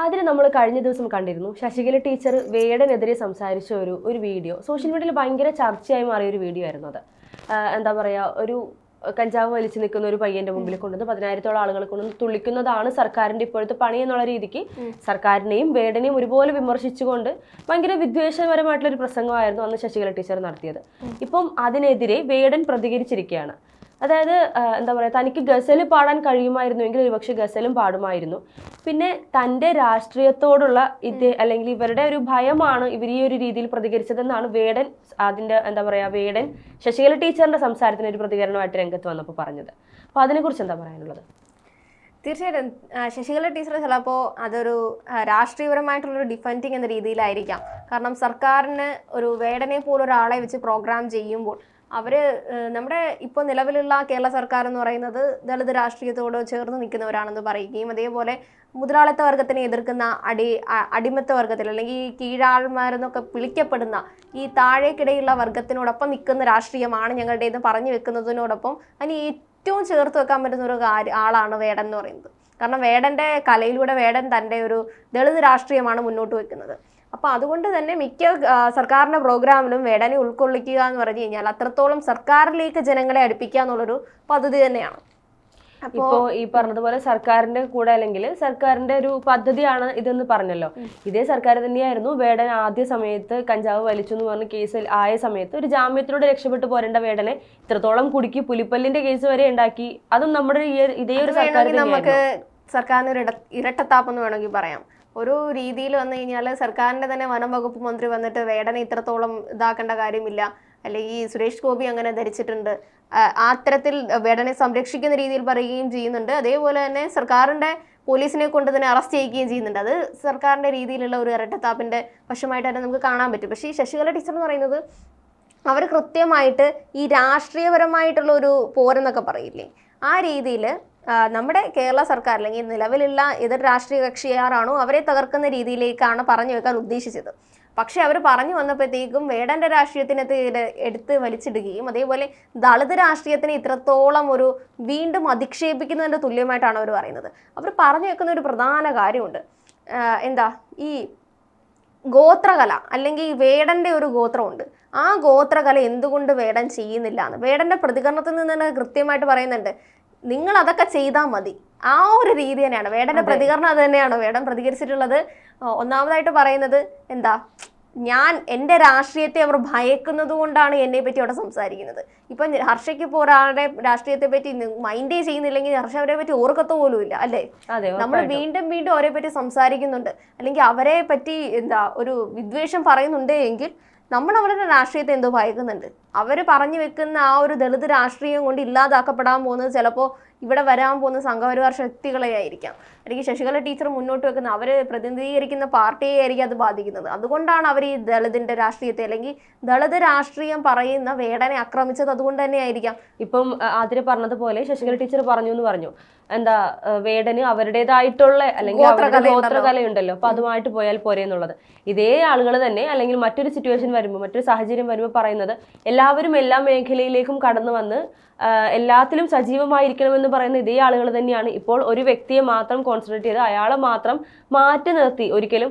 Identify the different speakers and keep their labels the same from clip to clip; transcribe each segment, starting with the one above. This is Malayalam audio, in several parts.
Speaker 1: അതിന് നമ്മൾ കഴിഞ്ഞ ദിവസം കണ്ടിരുന്നു ശശികല ടീച്ചർ വേടനെതിരെ സംസാരിച്ച ഒരു ഒരു വീഡിയോ. സോഷ്യൽ മീഡിയയിൽ ഭയങ്കര ചർച്ചയായി മാറിയ ഒരു വീഡിയോ ആയിരുന്നു അത്. എന്താ പറയുക ഒരു കഞ്ചാവ് വലിച്ചു നിൽക്കുന്ന ഒരു പയ്യന്റെ മുമ്പിൽ കൊണ്ടുവന്ന് പതിനായിരത്തോളം ആളുകളെ കൊണ്ടുവന്ന് തുള്ളിക്കുന്നതാണ് സർക്കാരിന്റെ ഇപ്പോഴത്തെ പണി എന്നുള്ള രീതിക്ക് സർക്കാരിനെയും വേടനെയും ഒരുപോലെ വിമർശിച്ചുകൊണ്ട് ഭയങ്കര വിദ്വേഷപരമായിട്ടുള്ള ഒരു പ്രസംഗമായിരുന്നു അന്ന് ശശികല ടീച്ചർ നടത്തിയത്. ഇപ്പം അതിനെതിരെ വേടൻ പ്രതികരിച്ചിരിക്കുകയാണ്. അതായത് എന്താ പറയുക തനിക്ക് ഗസൽ പാടാൻ കഴിയുമായിരുന്നുവെങ്കിൽ ഒരുപക്ഷെ ഗസലും പാടുമായിരുന്നു. പിന്നെ തന്റെ രാഷ്ട്രീയത്തോടുള്ള ഇത് അല്ലെങ്കിൽ ഇവരുടെ ഒരു ഭയമാണ് ഇവർ ഈ ഒരു രീതിയിൽ പ്രതികരിച്ചതെന്നാണ് വേടൻ അതിന്റെ എന്താ പറയുക വേടൻ ശശികല ടീച്ചറിന്റെ സംസാരത്തിന് ഒരു പ്രതികരണമായിട്ട് രംഗത്ത് വന്നപ്പോൾ പറഞ്ഞത്. അപ്പോൾ അതിനെക്കുറിച്ച് എന്താ പറയാനുള്ളത്?
Speaker 2: തീർച്ചയായിട്ടും ശശികല ടീച്ചർ ചിലപ്പോൾ അതൊരു രാഷ്ട്രീയപരമായിട്ടുള്ളൊരു ഡിഫൻഡിങ് എന്ന രീതിയിലായിരിക്കാം. കാരണം സർക്കാരിന് ഒരു വേടനെ പോലെ ഒരാളെ വെച്ച് പ്രോഗ്രാം ചെയ്യുമ്പോൾ അവർ നമ്മുടെ ഇപ്പോൾ നിലവിലുള്ള കേരള സർക്കാർ എന്ന് പറയുന്നത് ദളിത് രാഷ്ട്രീയത്തോട് ചേർന്ന് നിൽക്കുന്നവരാണെന്ന് പറയുകയും അതേപോലെ മുതലാളിത്ത വർഗത്തിനെ എതിർക്കുന്ന അടി അടിമത്ത വർഗത്തിൽ അല്ലെങ്കിൽ കീഴാൾമാരെന്നൊക്കെ വിളിക്കപ്പെടുന്ന ഈ താഴേക്കിടയിലുള്ള വർഗത്തിനോടൊപ്പം നിൽക്കുന്ന രാഷ്ട്രീയമാണ് ഞങ്ങളുടേത് പറഞ്ഞു വെക്കുന്നതിനോടൊപ്പം അതിന് ഏറ്റവും ചേർത്ത് വെക്കാൻ പറ്റുന്ന ഒരു കാര്യ ആളാണ് വേടൻ എന്ന് പറയുന്നത്. കാരണം വേടന്റെ കലയിലൂടെ വേടൻ തന്റെ ഒരു ദളിത് രാഷ്ട്രീയമാണ് മുന്നോട്ട് വെക്കുന്നത് അപ്പൊ അതുകൊണ്ട് തന്നെ മിക്ക സർക്കാരിന്റെ സർക്കാരിന്റെ പ്രോഗ്രാമിലും വേടനെ ഉൾക്കൊള്ളിക്കുക എന്ന് പറഞ്ഞു കഴിഞ്ഞാൽ അത്രത്തോളം സർക്കാരിലേക്ക് ജനങ്ങളെ അടുപ്പിക്കുക എന്നുള്ളൊരു പദ്ധതി തന്നെയാണ്.
Speaker 1: ഇപ്പോ ഈ പറഞ്ഞതുപോലെ സർക്കാരിന്റെ കൂടെ അല്ലെങ്കിൽ സർക്കാരിന്റെ ഒരു പദ്ധതിയാണ് ഇതെന്ന് പറഞ്ഞല്ലോ. ഇതേ സർക്കാർ തന്നെയായിരുന്നു വേടൻ ആദ്യ സമയത്ത് കഞ്ചാവ് വലിച്ചു എന്ന് പറഞ്ഞ കേസിൽ ആയ സമയത്ത് ഒരു ജാമ്യത്തിലൂടെ രക്ഷപ്പെട്ടു പോരേണ്ട വേടനെ ഇത്രത്തോളം കുടുക്കി പുലിപ്പല്ലിന്റെ കേസ് വരെ ഉണ്ടാക്കി. അതും നമ്മുടെ ഇതേ ഒരു സർക്കാർ
Speaker 2: നമുക്ക് സർക്കാരിന് ഇരട്ടത്താപ്പെന്ന് വേണമെങ്കിൽ പറയാം. ഒരു രീതിയിൽ വന്നു കഴിഞ്ഞാൽ സർക്കാരിന്റെ തന്നെ വനം വകുപ്പ് മന്ത്രി വന്നിട്ട് വേടനെ ഇത്രത്തോളം ഇതാക്കേണ്ട കാര്യമില്ല. അല്ലെങ്കിൽ സുരേഷ് ഗോപി അങ്ങനെ ധരിച്ചിട്ടുണ്ട്. ആ, തരത്തിൽ വേടനെ സംരക്ഷിക്കുന്ന രീതിയിൽ പറയുകയും ചെയ്യുന്നുണ്ട്. അതേപോലെ തന്നെ സർക്കാരിന്റെ പോലീസിനെ കൊണ്ട് തന്നെ അറസ്റ്റ് ചെയ്യുകയും ചെയ്യുന്നുണ്ട്. അത് സർക്കാരിന്റെ രീതിയിലുള്ള ഒരു ഇരട്ടത്താപ്പിന്റെ വശമായിട്ട് തന്നെ നമുക്ക് കാണാൻ പറ്റും. പക്ഷേ ഈ ശശികല ടീച്ചർ എന്ന് പറയുന്നത് അവർ കൃത്യമായിട്ട് ഈ രാഷ്ട്രീയപരമായിട്ടുള്ള ഒരു പോരെന്നൊക്കെ പറയില്ലേ ആ രീതിയിൽ നമ്മുടെ കേരള സർക്കാർ അല്ലെങ്കിൽ നിലവിലുള്ള എതിർ രാഷ്ട്രീയ കക്ഷിയാരാണോ അവരെ തകർക്കുന്ന രീതിയിലേക്കാണ് പറഞ്ഞു വെക്കാൻ ഉദ്ദേശിച്ചത്. പക്ഷെ അവർ പറഞ്ഞു വന്നപ്പോഴത്തേക്കും വേടന്റെ രാഷ്ട്രീയത്തിനകത്ത് എടുത്ത് വലിച്ചിടുകയും അതേപോലെ ദളിത് രാഷ്ട്രീയത്തിനെ ഇത്രത്തോളം ഒരു വീണ്ടും അധിക്ഷേപിക്കുന്നതിന്റെ തുല്യമായിട്ടാണ് അവർ പറയുന്നത്. അവർ പറഞ്ഞു വെക്കുന്ന ഒരു പ്രധാന കാര്യമുണ്ട്. എന്താ? ഈ ഗോത്രകല അല്ലെങ്കിൽ വേടന്റെ ഒരു ഗോത്രമുണ്ട്. ആ ഗോത്രകല എന്തുകൊണ്ട് വേടൻ ചെയ്യുന്നില്ല എന്ന്. വേടന്റെ പ്രതികരണത്തിൽ നിന്ന് തന്നെ കൃത്യമായിട്ട് പറയുന്നുണ്ട്. നിങ്ങൾ അതൊക്കെ ചെയ്താൽ മതി. ആ ഒരു രീതി തന്നെയാണ്. വേടന്റെ പ്രതികരണം അത് തന്നെയാണ്. വേടൻ പ്രതികരിച്ചിട്ടുള്ളത് ഒന്നാമതായിട്ട് പറയുന്നത് എന്താ? ഞാൻ എന്റെ രാഷ്ട്രീയത്തെ അവർ ഭയക്കുന്നത് കൊണ്ടാണ് എന്നെ പറ്റി അവിടെ സംസാരിക്കുന്നത്. ഇപ്പം ഹർഷയ്ക്ക് ഇപ്പോൾ ഒരാളുടെ രാഷ്ട്രീയത്തെ പറ്റി മൈൻഡേ ചെയ്യുന്നില്ലെങ്കിൽ ഹർഷ അവരെ പറ്റി ഓർക്കത്ത പോലും ഇല്ല അല്ലേ നമ്മൾ വീണ്ടും വീണ്ടും അവരെ പറ്റി സംസാരിക്കുന്നുണ്ട്. അല്ലെങ്കിൽ അവരെ പറ്റി എന്താ ഒരു വിദ്വേഷം പറയുന്നുണ്ട് എങ്കിൽ നമ്മൾ അവരുടെ രാഷ്ട്രീയത്തെ എന്തോ ഭയക്കുന്നുണ്ട്. അവർ പറഞ്ഞു വെക്കുന്ന ആ ഒരു ദളിത് രാഷ്ട്രീയം കൊണ്ട് ഇല്ലാതാക്കപ്പെടാൻ പോകുന്നത് ചിലപ്പോൾ ഇവിടെ വരാൻ പോകുന്ന സംഘപരിവാർ ശക്തികളെ ആയിരിക്കാം. അല്ലെങ്കിൽ ശശികല ടീച്ചർ മുന്നോട്ട് വെക്കുന്ന അവർ പ്രതിനിധീകരിക്കുന്ന പാർട്ടിയെ ആയിരിക്കും അത് ബാധിക്കുന്നത്. അതുകൊണ്ടാണ് അവർ ഈ ദളിതിന്റെ രാഷ്ട്രീയത്തെ അല്ലെങ്കിൽ ദളിത് രാഷ്ട്രീയം പറയുന്ന വേടനെ ആക്രമിച്ചത് അതുകൊണ്ട് തന്നെ ആയിരിക്കാം
Speaker 1: ഇപ്പം ആതിര പറഞ്ഞതുപോലെ ശശികല ടീച്ചർ പറഞ്ഞു എന്ന് പറഞ്ഞു. എന്താ വേടന് അവരുടേതായിട്ടുള്ള അല്ലെങ്കിൽ
Speaker 2: ഗോത്രകലയുണ്ടല്ലോ.
Speaker 1: അപ്പൊ അതുമായിട്ട് പോയാൽ പോരെ എന്നുള്ളത്. ഇതേ ആളുകൾ തന്നെ അല്ലെങ്കിൽ മറ്റൊരു സിറ്റുവേഷൻ വരുമ്പോൾ മറ്റൊരു സാഹചര്യം വരുമ്പോൾ പറയുന്നത് എല്ലാവരും എല്ലാ മേഖലയിലേക്കും കടന്നു വന്ന് എല്ലാത്തിലും സജീവമായിരിക്കണമെന്ന് പറയുന്ന ഇതേ ആളുകൾ തന്നെയാണ്. ഇപ്പോൾ ഒരു വ്യക്തിയെ മാത്രം കോൺസെൻട്രേറ്റ് ചെയ്ത് അയാളെ മാത്രം മാറ്റി നിർത്തി. ഒരിക്കലും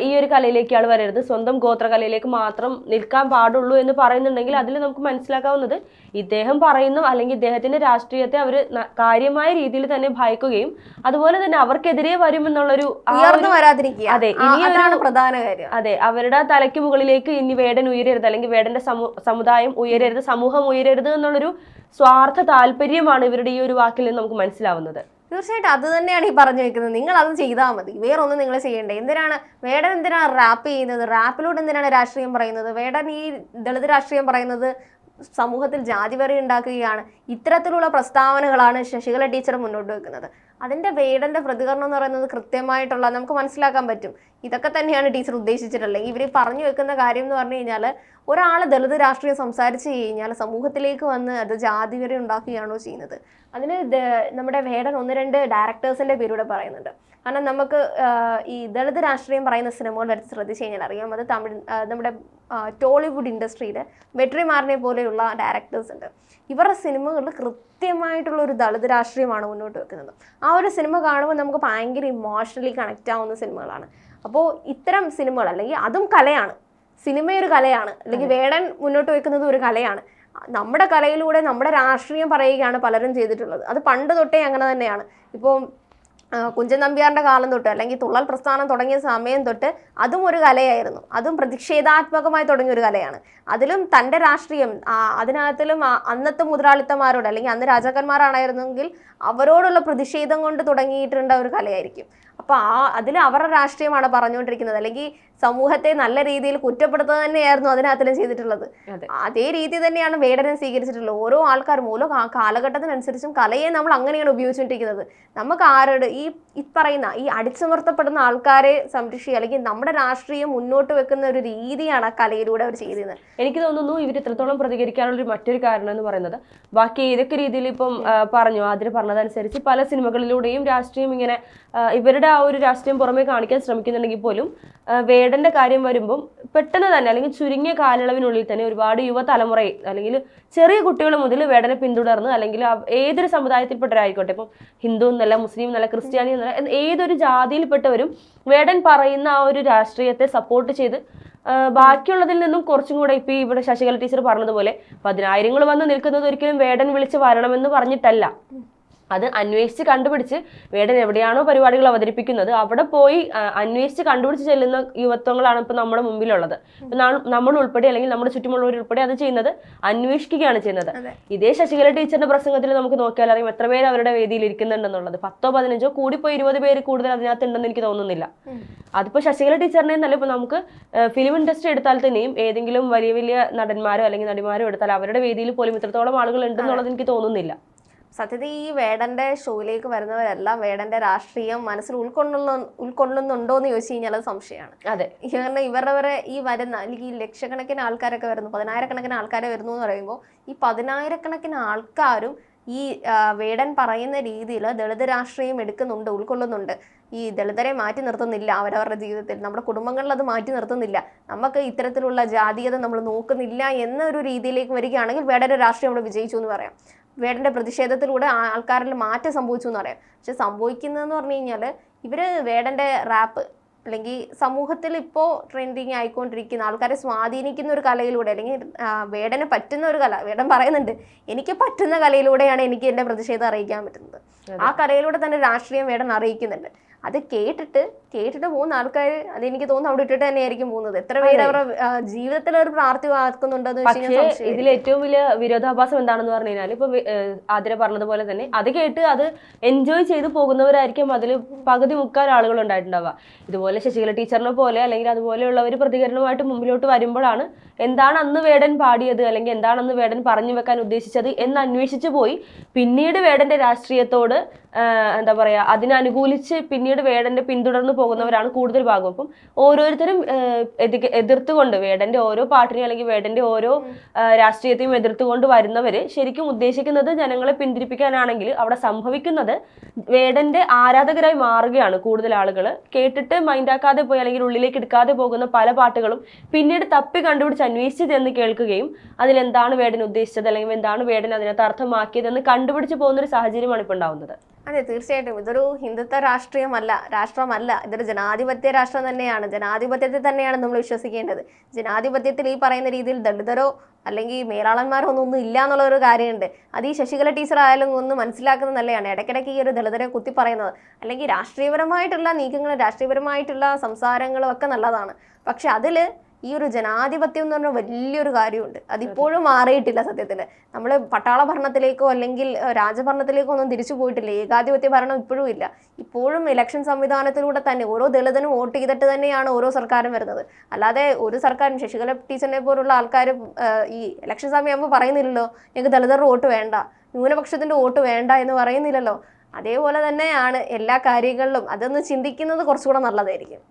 Speaker 1: ഈ ഒരു കലയിലേക്ക് ആൾ വരരുത്. സ്വന്തം ഗോത്രകലയിലേക്ക് മാത്രം നിൽക്കാൻ പാടുള്ളൂ എന്ന് പറയുന്നുണ്ടെങ്കിൽ അതിൽ നമുക്ക് മനസ്സിലാക്കാവുന്നത് ഇദ്ദേഹം പറയുന്നു അല്ലെങ്കിൽ ഇദ്ദേഹത്തിന്റെ രാഷ്ട്രീയത്തെ അവർ കാര്യമായ രീതിയിൽ തന്നെ ഭയക്കുകയും അതുപോലെ തന്നെ അവർക്കെതിരെ വരുമെന്നുള്ളൊരു അതെ, ഇനിയൊരു-
Speaker 2: പ്രധാന കാര്യം.
Speaker 1: അതെ അവരുടെ തലയ്ക്ക് മുകളിലേക്ക് ഇനി വേടൻ ഉയരരുത് അല്ലെങ്കിൽ വേടന്റെ സമൂ സമുദായം ഉയരരുത് സമൂഹം ഉയരരുത് എന്നുള്ളൊരു സ്വാർത്ഥ താല്പര്യമാണ് ഇവരുടെ ഈ ഒരു വാക്കിൽ നിന്ന് നമുക്ക് മനസ്സിലാവുന്നത്.
Speaker 2: തീർച്ചയായിട്ടും അത് തന്നെയാണ് ഈ പറഞ്ഞു വെക്കുന്നത്. നിങ്ങൾ അത് ചെയ്താൽ മതി. വേറെ ഒന്നും നിങ്ങൾ ചെയ്യണ്ടേ. എന്തിനാണ്? വേടൻ എന്തിനാണ് റാപ്പ് ചെയ്യുന്നത്? റാപ്പിലൂടെ എന്തിനാണ് രാഷ്ട്രീയം പറയുന്നത്? വേടൻ ഈ ദളിത് രാഷ്ട്രീയം പറയുന്നത് സമൂഹത്തിൽ ജാതിവെറി ഉണ്ടാക്കുകയാണ്. ഇത്തരത്തിലുള്ള പ്രസ്താവനകളാണ് ശശികല ടീച്ചർ മുന്നോട്ട് വെക്കുന്നത്. അതിന്റെ വേടന്റെ പ്രതികരണം എന്ന് പറയുന്നത് കൃത്യമായിട്ടുള്ള നമുക്ക് മനസ്സിലാക്കാൻ പറ്റും. ഇതൊക്കെ തന്നെയാണ് ടീച്ചർ ഉദ്ദേശിച്ചിട്ടുള്ളത്. ഇവർ പറഞ്ഞു വെക്കുന്ന കാര്യം എന്ന് പറഞ്ഞു കഴിഞ്ഞാൽ ഒരാൾ ദളിത് രാഷ്ട്രീയം സംസാരിച്ചു കഴിഞ്ഞാൽ സമൂഹത്തിലേക്ക് വന്ന് അത് ജാതി വരെ ഉണ്ടാക്കുകയാണോ ചെയ്യുന്നത്? അതിന് നമ്മുടെ വേടൻ ഒന്ന് രണ്ട് ഡയറക്ടേഴ്സിന്റെ പേരൂടെ പറയുന്നുണ്ട്. കാരണം നമുക്ക് ഈ ദളിത് രാഷ്ട്രീയം പറയുന്ന സിനിമകൾ എടുത്ത് ശ്രദ്ധിച്ചു കഴിഞ്ഞാൽ അറിയാം. അത് തമിഴ് നമ്മുടെ ടോളിവുഡ് ഇൻഡസ്ട്രിയിൽ വെട്രിമാറിനെ പോലെയുള്ള ഡയറക്ടേഴ്സ് ഉണ്ട്. ഇവരുടെ സിനിമകളിൽ കൃത്യമായിട്ടുള്ള ഒരു ദളിത് രാഷ്ട്രീയമാണ് മുന്നോട്ട് വെക്കുന്നത്. ആ ഒരു സിനിമ കാണുമ്പോൾ നമുക്ക് ഭയങ്കര ഇമോഷണലി കണക്റ്റ് ആവുന്ന സിനിമകളാണ്. അപ്പോൾ ഇത്തരം സിനിമകൾ അല്ലെങ്കിൽ അതും കലയാണ്. സിനിമയൊരു ഒരു കലയാണ്. അല്ലെങ്കിൽ വേടൻ മുന്നോട്ട് വെക്കുന്നത് ഒരു കലയാണ്. നമ്മുടെ കലയിലൂടെ നമ്മുടെ രാഷ്ട്രീയം പറയുകയാണ് പലരും ചെയ്തിട്ടുള്ളത്. അത് പണ്ട് തൊട്ടേ അങ്ങനെ തന്നെയാണ്. ഇപ്പോൾ കുഞ്ചൻ നമ്പ്യാറിന്റെ കാലം തൊട്ട് അല്ലെങ്കിൽ തുള്ളൽ പ്രസ്ഥാനം തുടങ്ങിയ സമയം തൊട്ട് അതും ഒരു കലയായിരുന്നു. അതും പ്രതിഷേധാത്മകമായി തുടങ്ങിയ ഒരു കലയാണ്. അതിലും തന്റെ രാഷ്ട്രീയം അതിനകത്തിലും അന്നത്തെ മുതലാളിത്തമാരോട് അല്ലെങ്കിൽ അന്ന് രാജാക്കന്മാരാണായിരുന്നെങ്കിൽ അവരോടുള്ള പ്രതിഷേധം കൊണ്ട് തുടങ്ങിയിട്ടുള്ള ഒരു കലയായിരിക്കും. അപ്പൊ ആ അതിൽ അവരുടെ രാഷ്ട്രീയമാണ് പറഞ്ഞുകൊണ്ടിരിക്കുന്നത്. അല്ലെങ്കിൽ സമൂഹത്തെ നല്ല രീതിയിൽ കുറ്റപ്പെടുത്തുക തന്നെയായിരുന്നു അതിനകത്തിലും ചെയ്തിട്ടുള്ളത്.
Speaker 1: അതേ.
Speaker 2: രീതി തന്നെയാണ് വേടനെ സ്വീകരിച്ചിട്ടുള്ളത്. ഓരോ ആൾക്കാരും ഓരോ കാലഘട്ടത്തിനനുസരിച്ചും കലയെ നമ്മൾ അങ്ങനെയാണ് ഉപയോഗിച്ചുകൊണ്ടിരിക്കുന്നത്. നമുക്ക് ആരോട് ഈ ഇപ്പറയുന്ന പറയുന്ന ഈ അടിച്ചമർത്തപ്പെടുന്ന ആൾക്കാരെ സംരക്ഷിക്കുക അല്ലെങ്കിൽ നമ്മുടെ രാഷ്ട്രീയം മുന്നോട്ട് വെക്കുന്ന ഒരു രീതിയാണ് ആ കലയിലൂടെ അവർ ചെയ്തത്
Speaker 1: എനിക്ക് തോന്നുന്നു ഇവർ ഇത്രത്തോളം പ്രതികരിക്കാനുള്ള ഒരു മറ്റൊരു കാരണം എന്ന് പറയുന്നത് ബാക്കി ഏതൊക്കെ രീതിയിൽ ഇപ്പം പറഞ്ഞു ആദ്യം പറഞ്ഞതനുസരിച്ച് പല സിനിമകളിലൂടെയും രാഷ്ട്രീയം ഇങ്ങനെ ഇവരുടെ ആ ഒരു രാഷ്ട്രീയം പുറമെ കാണിക്കാൻ ശ്രമിക്കുന്നുണ്ടെങ്കിൽ പോലും വേടന്റെ കാര്യം വരുമ്പം പെട്ടെന്ന് തന്നെ അല്ലെങ്കിൽ ചുരുങ്ങിയ കാലയളവിനുള്ളിൽ തന്നെ ഒരുപാട് യുവതലമുറയെ അല്ലെങ്കിൽ ചെറിയ കുട്ടികൾ മുതൽ വേടനെ പിന്തുടർന്ന് അല്ലെങ്കിൽ ഏതൊരു സമുദായത്തിൽപ്പെട്ടവരായിക്കോട്ടെ ഇപ്പം ഹിന്ദു എന്നല്ല മുസ്ലിം എന്നല്ല ക്രിസ്ത്യാനി എന്നല്ല ഏതൊരു ജാതിയിൽപ്പെട്ടവരും വേടൻ പറയുന്ന ആ ഒരു രാഷ്ട്രീയത്തെ സപ്പോർട്ട് ചെയ്ത് ബാക്കിയുള്ളതിൽ നിന്നും കുറച്ചും കൂടെ ഇപ്പൊ ഇവിടെ ശശികല ടീച്ചർ പറഞ്ഞതുപോലെ പതിനായിരങ്ങൾ വന്ന് നിൽക്കുന്നത് ഒരിക്കലും വേടൻ വിളിച്ച് വരണമെന്ന് പറഞ്ഞിട്ടല്ല. അത് അന്വേഷിച്ച് കണ്ടുപിടിച്ച് വേടൻ എവിടെയാണോ പരിപാടികൾ അവതരിപ്പിക്കുന്നത് അവിടെ പോയി അന്വേഷിച്ച് കണ്ടുപിടിച്ച് ചെല്ലുന്ന യുവത്വങ്ങളാണ് ഇപ്പൊ നമ്മുടെ മുമ്പിലുള്ളത്. നമ്മൾ ഉൾപ്പെടെ അല്ലെങ്കിൽ നമ്മുടെ ചുറ്റുമുള്ളവർ ഉൾപ്പെടെ അത് ചെയ്യുന്നത് അന്വേഷിക്കുകയാണ് ചെയ്യുന്നത്. ഇതേ ശശികല ടീച്ചറിന്റെ പ്രസംഗത്തിൽ നമുക്ക് നോക്കിയാൽ അറിയാം എത്ര പേര് അവരുടെ വേദിയിൽ ഇരിക്കുന്നുണ്ടെന്നുള്ളത്. പത്തോ പതിനഞ്ചോ കൂടിപ്പോയി ഇരുപത് പേര് കൂടുതൽ അതിനകത്ത് ഉണ്ടെന്ന് എനിക്ക് തോന്നുന്നില്ല. അതിപ്പോ ശശികല ടീച്ചറിനെ എന്നല്ല ഇപ്പൊ നമുക്ക് ഫിലിം ഇൻഡസ്ട്രി എടുത്താൽ തന്നെയും ഏതെങ്കിലും വലിയ വലിയ നടന്മാരോ അല്ലെങ്കിൽ നടിമാരോ എടുത്താൽ അവരുടെ വേദിയിൽ പോലും ഇത്രത്തോളം ആളുകൾ ഉണ്ടെന്നുള്ളത് എനിക്ക് തോന്നുന്നില്ല.
Speaker 2: സത്യത്തിൽ ഈ വേടന്റെ ഷോയിലേക്ക് വരുന്നവരെല്ലാം വേടന്റെ രാഷ്ട്രീയം മനസ്സിൽ ഉൾക്കൊള്ളുന്ന ഉൾക്കൊള്ളുന്നുണ്ടോ എന്ന് ചോദിച്ചു കഴിഞ്ഞാൽ അത് സംശയമാണ്.
Speaker 1: അതെ.
Speaker 2: കാരണം ഇവരുടെ ഈ വരുന്ന അല്ലെങ്കിൽ ഈ ലക്ഷക്കണക്കിന് ആൾക്കാരൊക്കെ വരുന്നു പതിനായിരക്കണക്കിന് ആൾക്കാരെ വരുന്നു എന്ന് പറയുമ്പോൾ ഈ പതിനായിരക്കണക്കിന് ആൾക്കാരും ഈ വേടൻ പറയുന്ന രീതിയിൽ ദളിത് രാഷ്ട്രീയം എടുക്കുന്നുണ്ട് ഉൾക്കൊള്ളുന്നുണ്ട്. ഈ ദളിതരെ മാറ്റി നിർത്തുന്നില്ല അവരവരുടെ ജീവിതത്തിൽ. നമ്മുടെ കുടുംബങ്ങളിൽ അത് മാറ്റി നിർത്തുന്നില്ല. നമുക്ക് ഇത്തരത്തിലുള്ള ജാതീയത നമ്മൾ നോക്കുന്നില്ല എന്നൊരു രീതിയിലേക്ക് വരികയാണെങ്കിൽ വേടൊരു രാഷ്ട്രീയം നമ്മൾ വിജയിച്ചു എന്ന് പറയാം. വേടന്റെ പ്രതിഷേധത്തിലൂടെ ആൾക്കാരിൽ മാറ്റം സംഭവിച്ചു എന്ന് പറയാം. പക്ഷെ സംഭവിക്കുന്നതെന്ന് പറഞ്ഞു കഴിഞ്ഞാൽ ഇവർ വേടന്റെ റാപ്പ് അല്ലെങ്കിൽ സമൂഹത്തിൽ ഇപ്പോൾ ട്രെൻഡിങ് ആയിക്കൊണ്ടിരിക്കുന്ന ആൾക്കാരെ സ്വാധീനിക്കുന്ന ഒരു കലയിലൂടെ അല്ലെങ്കിൽ വേടന് പറ്റുന്ന ഒരു കല വേടൻ പറയുന്നുണ്ട് എനിക്ക് പറ്റുന്ന കലയിലൂടെയാണ് എനിക്ക് എന്റെ പ്രതിഷേധം അറിയിക്കാൻ പറ്റുന്നത്. ആ കലയിലൂടെ തന്നെ രാഷ്ട്രീയം വേടൻ അറിയിക്കുന്നുണ്ട്. അത് കേട്ടിട്ട് കേട്ടിട്ട് പോകുന്ന ആൾക്കാർ അത് എനിക്ക് തോന്നുന്നു അവിടെ ഇട്ടിട്ട് തന്നെയായിരിക്കും പോകുന്നത്. എത്ര പേര് അവരുടെ ജീവിതത്തിൽ ഒരു പ്രാർത്ഥി ആക്കുന്നുണ്ടെന്ന്
Speaker 1: പക്ഷേ
Speaker 2: കഴിഞ്ഞാൽ
Speaker 1: ഇതിൽ ഏറ്റവും വലിയ വിരോധാഭാസം എന്താണെന്ന് പറഞ്ഞു കഴിഞ്ഞാൽ ഇപ്പൊ ആതിര പറഞ്ഞതുപോലെ തന്നെ അത് കേട്ട് അത് എൻജോയ് ചെയ്ത് പോകുന്നവരായിരിക്കും അതിൽ പകുതി മുക്കാൽ ആളുകൾ ഉണ്ടായിട്ടുണ്ടാവുക. ഇതുപോലെ ശശികല ടീച്ചറിനെ പോലെ അല്ലെങ്കിൽ അതുപോലെയുള്ളവർ പ്രതികരണമായിട്ട് മുമ്പിലോട്ട് വരുമ്പോഴാണ് എന്താണ് അന്ന് വേടൻ പാടിയത് അല്ലെങ്കിൽ എന്താണ് അന്ന് വേടൻ പറഞ്ഞു വെക്കാൻ ഉദ്ദേശിച്ചത് എന്ന് അന്വേഷിച്ചു പോയി. പിന്നീട് വേടന്റെ രാഷ്ട്രീയത്തോട് എന്താ പറയാ അതിനനുകൂലിച്ച് പിന്നീട് വേടന്റെ പിന്തുടർന്ന് പോകുന്നവരാണ് കൂടുതൽ ഭാഗം. അപ്പം ഓരോരുത്തരും എതിർത്തുകൊണ്ട് വേടന്റെ ഓരോ പാട്ടിനെയും അല്ലെങ്കിൽ വേടന്റെ ഓരോ രാഷ്ട്രീയത്തെയും എതിർത്തുകൊണ്ട് വരുന്നവര് ശരിക്കും ഉദ്ദേശിക്കുന്നത് ജനങ്ങളെ പിന്തിരിപ്പിക്കാനാണെങ്കിൽ അവിടെ സംഭവിക്കുന്നത് വേടന്റെ ആരാധകരായി മാറുകയാണ് കൂടുതൽ ആളുകൾ കേട്ടിട്ട് മൈൻഡാക്കാതെ പോയി അല്ലെങ്കിൽ ഉള്ളിലേക്ക് എടുക്കാതെ പോകുന്ന പല പാട്ടുകളും പിന്നീട് തപ്പി കണ്ടുപിടിച്ച് അന്വേഷിച്ച് ചെന്ന് കേൾക്കുകയും അതിലെന്താണ് വേടൻ ഉദ്ദേശിച്ചത് അല്ലെങ്കിൽ എന്താണ് വേടൻ അതിനകത്ത് അർത്ഥമാക്കിയതെന്ന് കണ്ടുപിടിച്ച് പോകുന്ന ഒരു സാഹചര്യമാണ് ഇപ്പോൾ ഉണ്ടാവുന്നത്.
Speaker 2: അതെ തീർച്ചയായിട്ടും. ഇതൊരു ഹിന്ദുത്വ രാഷ്ട്രീയമല്ല രാഷ്ട്രമല്ല. ഇതൊരു ജനാധിപത്യ രാഷ്ട്രം തന്നെയാണ്. ജനാധിപത്യത്തിൽ തന്നെയാണ് നമ്മൾ വിശ്വസിക്കേണ്ടത്. ജനാധിപത്യത്തിൽ ഈ പറയുന്ന രീതിയിൽ ദളിതരോ അല്ലെങ്കിൽ മേലാളന്മാരോ ഒന്നും ഒന്നും ഇല്ല എന്നുള്ള ഒരു കാര്യമുണ്ട്. അത് ഈ ശശികല ടീച്ചർ ആയാലും ഒന്ന് മനസ്സിലാക്കുന്നത് നല്ലതാണ്. ഇടയ്ക്കിടയ്ക്ക് ഈ ഒരു ദളിതരെ കുത്തി പറയുന്നത്. അല്ലെങ്കിൽ രാഷ്ട്രീയപരമായിട്ടുള്ള നീക്കങ്ങളും രാഷ്ട്രീയപരമായിട്ടുള്ള സംസാരങ്ങളും ഒക്കെ നല്ലതാണ്. പക്ഷെ അതിൽ ഈ ഒരു ജനാധിപത്യം എന്ന് പറഞ്ഞ വലിയൊരു കാര്യമുണ്ട്. അതിപ്പോഴും മാറിയിട്ടില്ല സത്യത്തിൽ നമ്മൾ പട്ടാള ഭരണത്തിലേക്കോ അല്ലെങ്കിൽ രാജഭരണത്തിലേക്കോ ഒന്നും തിരിച്ചു പോയിട്ടില്ല. ഏകാധിപത്യ ഭരണം ഇപ്പോഴും ഇല്ല. ഇപ്പോഴും ഇലക്ഷൻ സംവിധാനത്തിലൂടെ തന്നെ ഓരോ ദളിതനും വോട്ട് ചെയ്തിട്ട് തന്നെയാണ് ഓരോ സർക്കാരും വരുന്നത്. അല്ലാതെ ഒരു സർക്കാരും ശശികല ടീച്ചറിനെ പോലുള്ള ആൾക്കാർ ഈ ഇലക്ഷൻ സമയമാകുമ്പോൾ പറയുന്നില്ലല്ലോ ഞങ്ങൾക്ക് ദളിതരുടെ വോട്ട് വേണ്ട. ന്യൂനപക്ഷത്തിന്റെ വോട്ട് വേണ്ട എന്ന് പറയുന്നില്ലല്ലോ. അതേപോലെ തന്നെയാണ് എല്ലാ കാര്യങ്ങളിലും. അതൊന്ന് ചിന്തിക്കുന്നത് കുറച്ചുകൂടെ നല്ലതായിരിക്കും.